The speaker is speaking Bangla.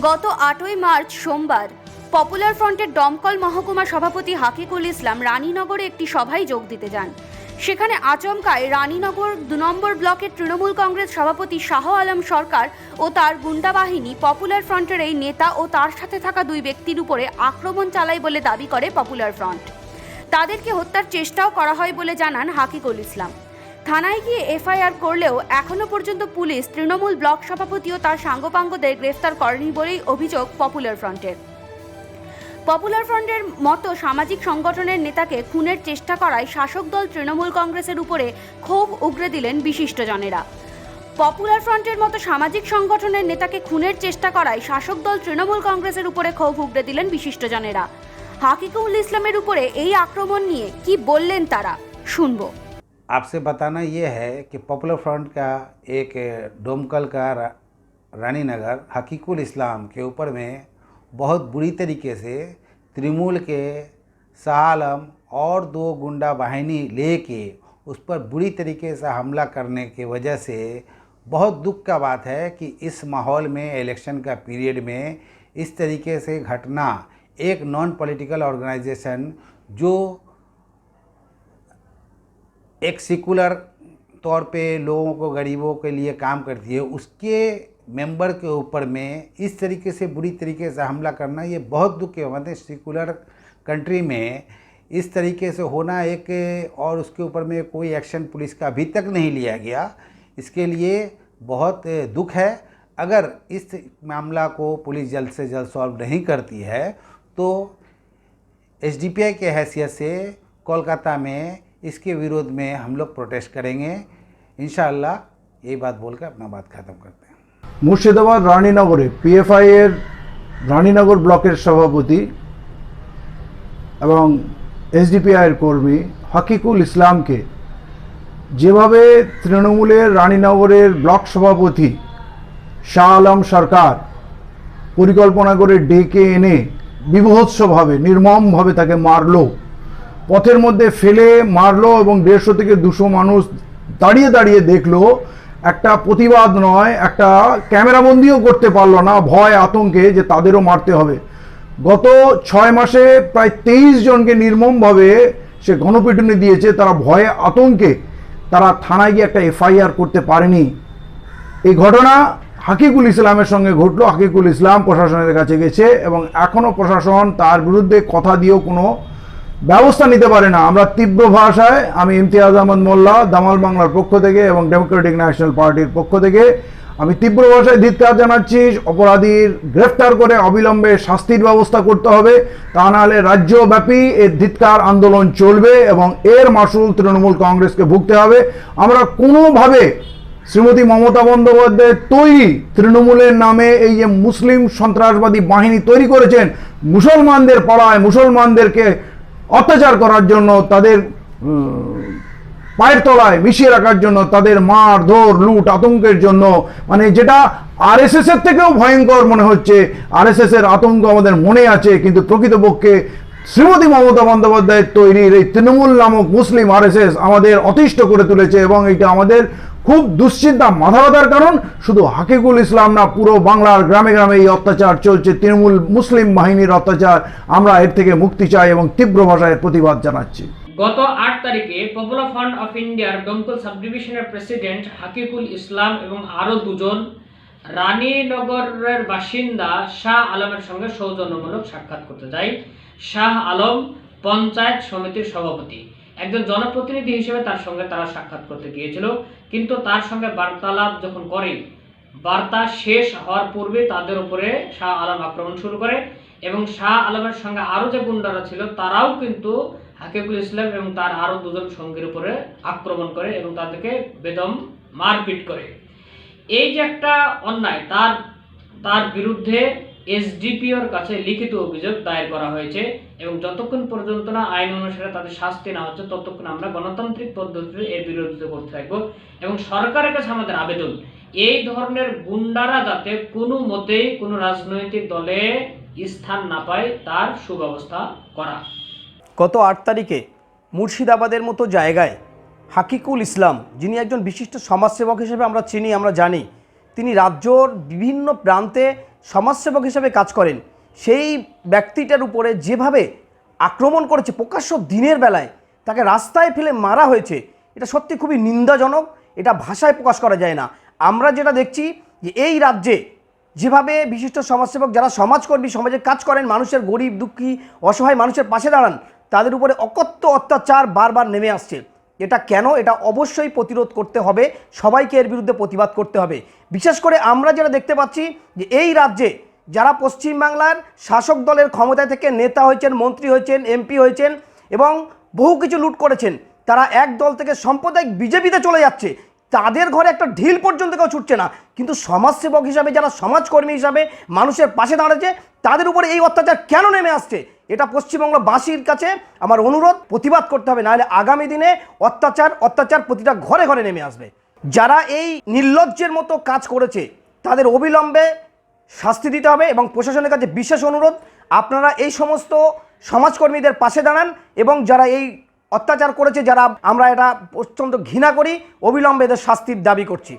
গত আটই মার্চ সোমবার পপুলার ফ্রন্টের দমকল মহকুমা সভাপতি হাকিকুল ইসলাম রানীনগরে একটি সভায় যোগ দিতে যান। সেখানে আচমকায় রানীনগর দু নম্বর ব্লকের তৃণমূল কংগ্রেস সভাপতি শাহ আলম সরকার ও তার গুন্ডা বাহিনী পপুলার ফ্রন্টের এই নেতা ও তার সাথে থাকা দুই ব্যক্তির উপরে আক্রমণ চালায় বলে দাবি করে পপুলার ফ্রন্ট। তাদেরকে হত্যার চেষ্টাও করা হয় বলে জানান হাকিকুল ইসলাম। থানায় গিয়ে এফআইআর করলেও এখনও পর্যন্ত পুলিশ তৃণমূল ব্লক সভাপতি ও তার সাঙ্গপাঙ্গদের গ্রেফতার করেনি বলেই অভিযোগ পপুলার ফ্রন্টের। পপুলার ফ্রন্টের মতো সামাজিক সংগঠনের নেতাকে খুনের চেষ্টা করায় শাসক দল তৃণমূল কংগ্রেসের উপরে ক্ষোভ উগরে দিলেন বিশিষ্টজনেরা। পপুলার ফ্রন্টের মতো সামাজিক সংগঠনের নেতাকে খুনের চেষ্টা করায় শাসক দল তৃণমূল কংগ্রেসের উপরে ক্ষোভ উগরে দিলেন বিশিষ্টজনেরা। হাকিকুল ইসলামের উপরে এই আক্রমণ নিয়ে কি বললেন তারা? শুনব। आपसे बताना ये है कि पॉपुलर फ्रंट का एक डोमकल का रानी नगर हकीकुल इस्लाम के ऊपर में बहुत बुरी तरीके से तृणमूल के शाह आलम और दो गुंडा वाहिनी ले के उस पर बुरी तरीके से हमला करने की वजह से बहुत दुख का बात है कि इस माहौल में इलेक्शन का पीरियड में इस तरीके से घटना एक नॉन पॉलिटिकल ऑर्गेनाइजेशन जो एक सेकुलर तौर पे लोगों को, गरीबों के लिए काम करती है, उसके मेंबर के ऊपर में इस तरीके से, बुरी तरीके से हमला करना, ये बहुत दुख के मतलब सेकुलर कंट्री में इस तरीके से होना एक, और उसके ऊपर में कोई एक्शन पुलिस का अभी तक नहीं लिया गया, इसके लिए बहुत दुख है। अगर इस मामला को पुलिस जल्द से जल्द सॉल्व नहीं करती है तो एस के हैसियत से कोलकाता में इसके विरोध में हम लोग प्रोटेस्ट करेंगे इन ये बात बोलकर अपना बात ख़त्म करते हैं মুর্শিদাবাদ রানীনগরে পিএফআই এর রানীনগর ব্লকের সভাপতি এবং এসডিপিআই এর কর্মী হাকিকুল ইসলামকে যেভাবে তৃণমূলের রানীনগরের ব্লক সভাপতি শাহ আলম সরকার পরিকল্পনা করে ডেকে এনে বিভৎসভাবে নির্মমভাবে তাকে মারলো পথের মধ্যে ফেলে মারলো এবং দেড়শো থেকে দুশো মানুষ দাঁড়িয়ে দাঁড়িয়ে দেখল, একটা প্রতিবাদ নয়, একটা ক্যামেরাবন্দিও করতে পারল না, ভয়, আতঙ্কে যে তাদেরও মারতে হবে। গত ছয় মাসে প্রায় তেইশ জনকে নির্মমভাবে সে গণপিটুনি দিয়েছে, তারা ভয়ে, আতঙ্কে তারা থানায় গিয়ে একটা এফআইআর করতে পারেনি। এই ঘটনা হাকিকুল ইসলামের সঙ্গে ঘটলো। হাকিকুল ইসলাম প্রশাসনের কাছে গেছে এবং এখনও প্রশাসন তার বিরুদ্ধে কথা দিয়েও কোনো ব্যবস্থা নিতে পারে না। আমরা তীব্র ভাষায় আমি ইমতিয়াজ আহমদ মোল্লা, দামাল বাংলার পক্ষ থেকে এবং ডেমোক্রেটিক ন্যাশনাল পার্টির পক্ষ থেকে আমি তীব্র ভাষায় ধিৎকার জানাচ্ছি, অপরাধীর গ্রেফতার করে অবিলম্বে শাস্তির ব্যবস্থা করতে হবে, তা নাহলে রাজ্যব্যাপী এর ধিৎকার আন্দোলন চলবে এবং এর মাসুল তৃণমূল কংগ্রেসকে ভুগতে হবে। আমরা কোনোভাবে শ্রীমতী মমতা বন্দ্যোপাধ্যায়ের তৈরি তৃণমূলের নামে এই যে মুসলিম সন্ত্রাসবাদী বাহিনী তৈরি করেছেন, মুসলমানদের পাড়ায় মুসলমানদেরকে অত্যাচার করার জন্য তাদের পায়ের তলায় মিশিয়ে রাখার জন্য, তাদের মার, ধর, লুট, আতঙ্কের জন্য। মানে যেটা আরএসএস এর থেকেও ভয়ঙ্কর মনে হচ্ছে। আরএসএস এর আতঙ্ক আমাদের মনে আছে, কিন্তু প্রকৃতপক্ষে শ্রীমতী মমতা বন্দ্যোপাধ্যায়ের তৈরির এই তৃণমূল নামক মুসলিম আরএসএস আমাদের অতিষ্ঠ করে তুলেছে এবং এটা আমাদের খুব দুশ্চিন্তা মাথা ব্যথার কারণ শুধু হাকিকুল ইসলাম না, পুরো বাংলার গ্রামে গ্রামে এই অত্যাচার চলছে। তৃণমূল মুসলিম বাহিনীর অত্যাচার আমরা এর থেকে মুক্তি চাই এবং তীব্র ভাষায় প্রতিবাদ জানাচ্ছি। গত আট তারিখে পপুলার ফ্রন্ট অফ ইন্ডিয়ার দমকল সাব ডিভিশনের প্রেসিডেন্ট হাকিকুল ইসলাম এবং আরও দুজন রানীনগরের বাসিন্দা শাহ আলমের সঙ্গে সৌজন্যমূলক সাক্ষাৎ করতে যায়। শাহ আলম পঞ্চায়েত সমিতির সভাপতি। একজন জনপ্রতিনিধি হিসেবে তার সঙ্গে তারা সাক্ষাৎ করতে গিয়েছিল। কিন্তু তার সঙ্গে বার্তালাপ যখন করে, বার্তা শেষ হওয়ার পূর্বে তাদের উপরে শাহ আলম আক্রমণ শুরু করে এবং শাহ আলমের সঙ্গে আরও যে গুন্ডারা ছিল, তারাও কিন্তু হাকিবুল ইসলাম এবং তার আরও দুজন সঙ্গীর উপরে আক্রমণ করে এবং তাদেরকে বেদম মারপিট করে। এই যে একটা অন্যায়, তার তার বিরুদ্ধে এসডিপিওর কাছে লিখিত অভিযোগ দায়ের করা হয়েছে। এবং যতক্ষণ পর্যন্ত না আইন অনুসারে তাদের শাস্তি না হচ্ছে, ততক্ষণ আমরা গণতান্ত্রিক পদ্ধতিতে এর বিরোধিতা করতে থাকব। এবং সরকারের কাছে আমাদের আবেদন, এই ধরনের গুন্ডারা যাতে কোনো মতেই কোনো রাজনৈতিক দলে স্থান না পায়, তার সুব্যবস্থা করা। গত আট তারিখে মুর্শিদাবাদের মতো জায়গায় হাকিকুল ইসলাম, যিনি একজন বিশিষ্ট সমাজসেবক হিসেবে আমরা চিনি, আমরা জানি, তিনি রাজ্যর বিভিন্ন প্রান্তে সমাজসেবক হিসেবে কাজ করেন। সেই ব্যক্তিটার উপরে যেভাবে আক্রমণ করেছে প্রকাশ্য দিনের বেলায়, তাকে রাস্তায় ফেলে মারা হয়েছে, এটা সত্যি খুবই নিন্দাজনক, এটা ভাষায় প্রকাশ করা যায় না। আমরা যেটা দেখছি যে এই রাজ্যে যেভাবে বিশিষ্ট সমাজসেবক যারা সমাজকর্মী, সমাজে কাজ করেন, মানুষের গরিব, দুঃখী, অসহায় মানুষের পাশে দাঁড়ান, তাদের উপরে অকথ্য অত্যাচার বারবার নেমে আসছে। এটা কেন? এটা অবশ্যই প্রতিরোধ করতে হবে, সবাইকে এর বিরুদ্ধে প্রতিবাদ করতে হবে। বিশেষ করে আমরা যেটা দেখতে পাচ্ছি যে এই রাজ্যে যারা পশ্চিমবাংলার শাসক দলের ক্ষমতায় থেকে নেতা হয়েছেন, মন্ত্রী হয়েছেন এমপি হয়েছেন এবং বহু কিছু লুট করেছেন, তারা এক দল থেকে সাম্প্রদায়িক বিজেপিতে চলে যাচ্ছে। তাদের ঘরে একটা ঢিল পর্যন্ত কেউ ছুটছে না। কিন্তু সমাজসেবক হিসাবে, যারা সমাজকর্মী হিসাবে মানুষের পাশে দাঁড়াচ্ছে, তাদের উপরে এই অত্যাচার কেন নেমে আসছে? এটা পশ্চিমবঙ্গবাসীর কাছে আমার অনুরোধ, প্রতিবাদ করতে হবে, নাহলে আগামী দিনে অত্যাচার অত্যাচার প্রতিটা ঘরে ঘরে নেমে আসবে। যারা এই নির্লজ্জের মতো কাজ করেছে, তাদের অবিলম্বে শাস্তি দিতে হবে এবং প্রশাসনের কাছে বিশেষ অনুরোধ, আপনারা এই সমস্ত সমাজকর্মীদের পাশে দাঁড়ান এবং যারা এই অত্যাচার করেছে, যারা আমরা এটা অত্যন্ত ঘৃণা করি, অবিলম্বে এদের শাস্তির দাবি করছি।